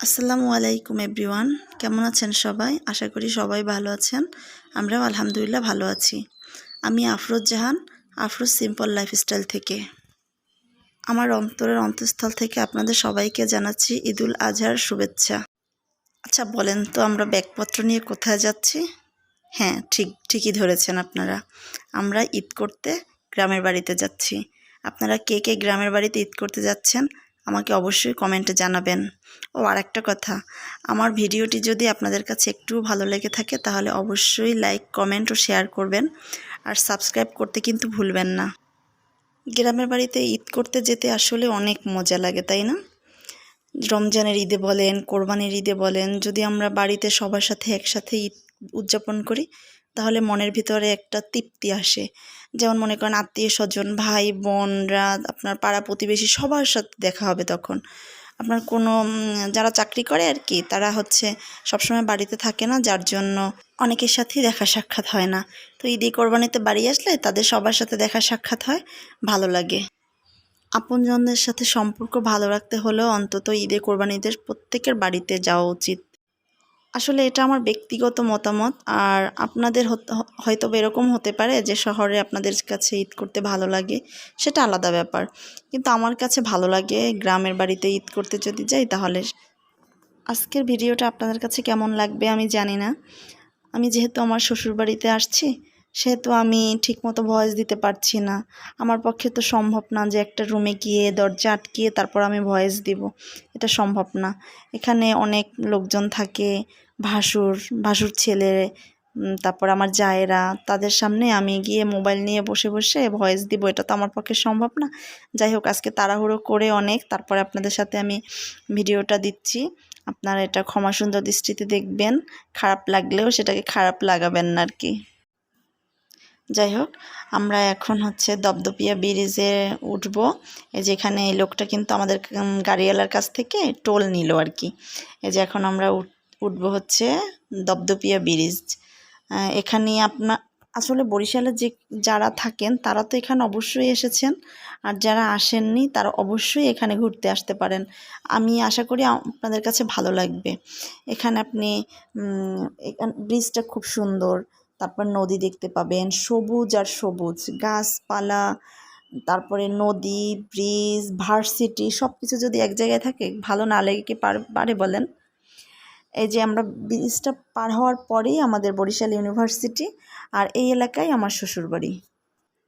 আসসালামু আলাইকুম এভরিওয়ান। কেমন আছেন সবাই? আশা করি সবাই ভালো আছেন। আমরাও আলহামদুলিল্লাহ ভালো আছি। আমি আফরোজ জাহান, আফরোজ সিম্পল লাইফস্টাইল থেকে। আমার অন্তরের অন্তঃস্থল থেকে আপনাদের সবাইকে জানাচ্ছি ঈদুল আজহার শুভেচ্ছা। আচ্ছা বলেন তো আমরা ব্যাগপত্র নিয়ে কোথায় যাচ্ছি? হ্যাঁ ঠিক, ঠিকই ধরেছেন আপনারা। আমরা ঈদ করতে গ্রামের বাড়িতে যাচ্ছি। আপনারা কে কে গ্রামের বাড়িতে ঈদ করতে যাচ্ছেন? আমাকে অবশ্যই কমেন্টে জানাবেন। ও আর একটা কথা, আমার ভিডিওটি যদি আপনাদের কাছে একটু ভালো লেগে থাকে, তাহলে অবশ্যই লাইক, কমেন্ট ও শেয়ার করবেন। আর সাবস্ক্রাইব করতে কিন্তু ভুলবেন না। গ্রামের বাড়িতে ঈদ করতে যেতে আসলে অনেক মজা লাগে, তাই না? রমজানের ঈদে বলেন, কোরবানির ঈদে বলেন, যদি আমরা বাড়িতে সবার সাথে একসাথে ঈদ উদযাপন করি, তাহলে মনের ভিতরে একটা তৃপ্তি আসে। যেমন মনে করেন আত্মীয় স্বজন, ভাই, বোনরা, আপনার পাড়া প্রতিবেশী সবার সাথে দেখা হবে তখন। আপনার কোনো যারা চাকরি করে আর কি, তারা হচ্ছে সবসময় বাড়িতে থাকে না, যার জন্য অনেকের সাথেই দেখা সাক্ষাৎ হয় না। তো ঈদে কোরবানিতে বাড়ি আসলে তাদের সবার সাথে দেখা সাক্ষাৎ হয়, ভালো লাগে। আপনজনদের সাথে সম্পর্ক ভালো রাখতে হলেও অন্তত ঈদে কোরবানিদের প্রত্যেকের বাড়িতে যাওয়া উচিত। আসলে এটা আমার ব্যক্তিগত মতামত। আর আপনাদের হয়তো এরকম হতে পারে যে শহরে আপনাদের কাছে ঈদ করতে ভালো লাগে, সেটা আলাদা ব্যাপার। কিন্তু আমার কাছে ভালো লাগে গ্রামের বাড়িতে ঈদ করতে যদি যাই, তাহলে আজকের ভিডিওটা আপনাদের কাছে কেমন লাগবে আমি জানি না। আমি যেহেতু আমার শ্বশুর বাড়িতে আসছি সেহেতু আমি ঠিকমতো ভয়েস দিতে পারছি না। আমার পক্ষে তো সম্ভব না যে একটা রুমে গিয়ে দরজা আটকিয়ে তারপর আমি ভয়েস দিব। এটা সম্ভব না। এখানে অনেক লোকজন থাকে, ভাসুর ভাসুর ছেলে তারপর আমার জায়েরা, তাদের সামনে আমি গিয়ে মোবাইল নিয়ে বসে বসে ভয়েস দিব। এটা তো আমার পক্ষে সম্ভব না। যাই হোক, আজকে তাড়াহুড়ো করে অনেক, তারপরে আপনাদের সাথে আমি ভিডিওটা দিচ্ছি। আপনারা এটা ক্ষমা সুন্দর দৃষ্টিতে দেখবেন। খারাপ লাগলেও সেটাকে খারাপ লাগাবেন না আর কি। যাই হোক, আমরা এখন হচ্ছে দপদপিয়া ব্রিজে উঠব। এই যে এখানে এই লোকটা কিন্তু আমাদের গাড়িওয়ালার কাছ থেকে টোল নিল আর কি। এই যে এখন আমরা উঠব হচ্ছে দপদপিয়া ব্রিজ। এখানে আপনার আসলে বরিশালে যে যারা থাকেন, তারা তো এখানে অবশ্যই এসেছেন। আর যারা আসেননি, তারা অবশ্যই এখানে ঘুরতে আসতে পারেন। আমি আশা করি আপনাদের কাছে ভালো লাগবে। এখানে আপনি ব্রিজটা খুব সুন্দর। তারপর নদী দেখতে পাবেন, সবুজ আর সবুজ, গাছপালা, তারপরে নদী ব্রিজ ভার্সিটি সব কিছু যদি এক জায়গায় থাকে, ভালো না লেগে কি পারে বলেন? এই যে আমরা ব্রিজটা পার হওয়ার পরেই আমাদের বরিশাল ইউনিভার্সিটি আর এই এলাকায় আমার শ্বশুরবাড়ি।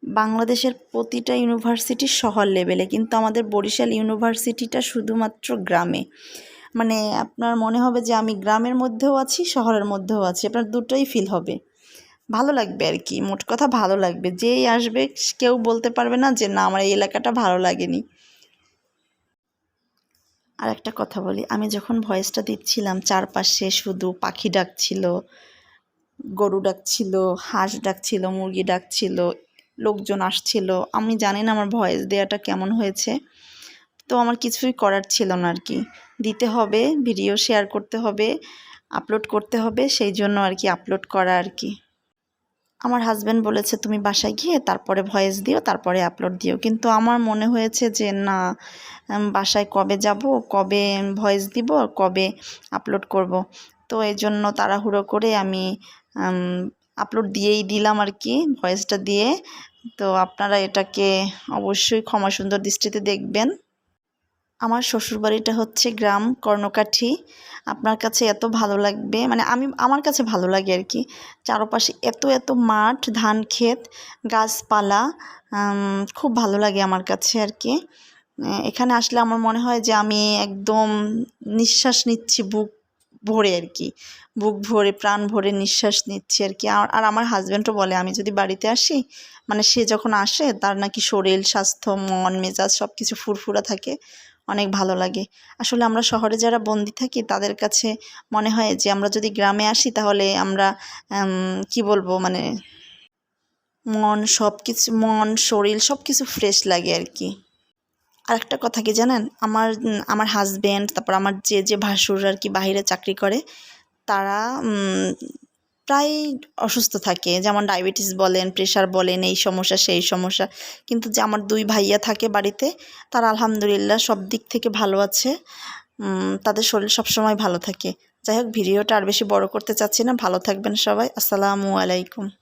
বাংলাদেশের প্রতিটা ইউনিভার্সিটি শহর লেভেলে কিন্তু আমাদের বরিশাল ইউনিভার্সিটিটা শুধুমাত্র গ্রামে। মানে আপনার মনে হবে যে আমি গ্রামের মধ্যেও আছি, শহরের মধ্যেও আছি, আপনার দুটোই ফিল হবে। ভালো লাগবে আর কি মোট কথা ভালো লাগবে। যেই আসবে, কেউ বলতে পারবে না যে, না, আমার এই এলাকাটা ভালো লাগেনি। আর একটা কথা বলি, আমি যখন ভয়েসটা দিচ্ছিলাম, চারপাশে শুধু পাখি ডাকছিল, গরু ডাকছিল, হাঁস ডাকছিল, মুরগি ডাকছিল, লোকজন আসছিল, আমি জানি না আমার ভয়েস দেওয়াটা কেমন হয়েছে। তো আমার কিছুই করার ছিল না আর কি দিতে হবে, ভিডিও শেয়ার করতে হবে, আপলোড করতে হবে, সেই জন্য আর কি আপলোড করা আর কি আমার হাজব্যান্ড বলেছে, তুমি বাসায় গিয়ে তারপরে ভয়েস দিও, তারপরে আপলোড দিও। কিন্তু আমার মনে হয়েছে যে, না বাসায় কবে যাব, কবে ভয়েস দিব, কবে আপলোড করব? তো এই জন্য তাড়াহুড়ো করে আমি আপলোড দিয়েই দিলাম আর কি ভয়েসটা দিয়ে। তো আপনারা এটাকে অবশ্যই ক্ষমা সুন্দর দৃষ্টিতে দেখবেন। আমার শ্বশুরবাড়িটা হচ্ছে গ্রাম কর্ণকাঠি। আপনার কাছে এত ভালো লাগবে মানে আমি, আমার কাছে ভালো লাগে আর কি। চারপাশে এত এত মাঠ, ধান ক্ষেত, গাছপালা খুব ভালো লাগে আমার কাছে আর কি। এখানে আসলে আমার মনে হয় যে আমি একদম নিঃশ্বাস নিচ্ছি, বুক ভরে আর কি। বুক ভরে, প্রাণ ভরে নিঃশ্বাস নিচ্ছি আর কি। আর আমার হাজব্যান্ডও বলে, আমি যদি বাড়িতে আসি মানে সে যখন আসে, তার নাকি শরীর, স্বাস্থ্য, মন, মেজাজ সব কিছু ফুরফুরা থাকে। অনেক ভালো লাগে। আসলে আমরা শহরে যারা বন্দি থাকি, তাদের কাছে মনে হয় যে আমরা যদি গ্রামে আসি, তাহলে আমরা কি বলব মানে মন সব কিছু মন, শরীর সব কিছু ফ্রেশ লাগে আর কি। আর একটা কথা কি জানেন? আমার আমার হাজব্যান্ড তারপর আমার যে যে ভাসুর আর কি বাহিরে চাকরি করে, তারা প্রায় অসুস্থ থাকে। যেমন ডায়াবেটিস বলেন, প্রেশার বলেন, এই সমস্যা, সেই সমস্যা। কিন্তু যে আমার দুই ভাইয়া থাকে বাড়িতে, তারা আলহামদুলিল্লাহ সব দিক থেকে ভালো আছে। তাদের শরীর সবসময় ভালো থাকে। যাই হোক, ভিডিওটা আর বেশি বড় করতে চাচ্ছি না। ভালো থাকবেন সবাই। আসসালামু আলাইকুম।